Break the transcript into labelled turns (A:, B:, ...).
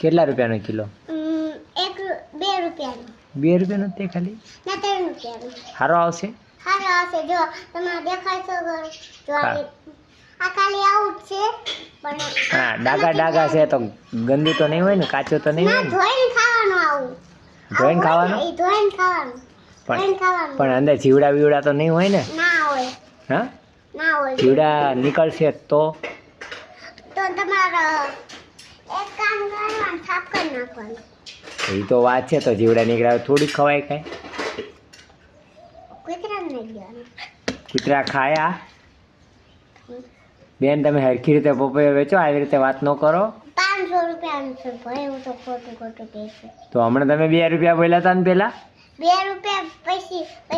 A: કેટલા રૂપિયાનો કિલો?
B: એક બે રૂપિયાનો.
A: બે રૂપિયાનો તે ખાલી?
B: ના ત્રણ રૂપિયાનો.
A: સારો આવશે?
B: સારો આવશે. જો તમે દેખાય છો જો આ. ખાલી આઉટ છે. પણ
A: હા ડાગા ડાગા છે તો ગંદુ તો નહીં હોય ને કાચો તો નહીં હોય ને?
B: ધોઈને ખાવાનો આવું.
A: ધોઈને ખાવાનો?
B: ઈ ધોઈને ખાવાનું.
A: પણ પણ અંદર જીવડા બીવડા તો નહીં હોય ને?
B: ના હોય.
A: હા?
B: ના હોય.
A: જીવડા નીકળશે તો?
B: તો તમારા એક કામ સાફ કરી નાખવાનું.
A: એ તો વાત છે તો જીવડા નીકળ્યા થોડીક ખવાય કાંઈ. કૂતરા ખાયા? બેન તમે હરખી રીતે પપૈયો વેચો આવી રીતે વાત ન કરો.
B: પાંચસો રૂપિયાનું છે ભાઈ હું તો ખોટું ખોટું કહેશું.
A: તો હમણાં તમે બે રૂપિયા બોલ્યા હતા ને પેલા?
B: બે રૂપિયા પછી રૂપિયા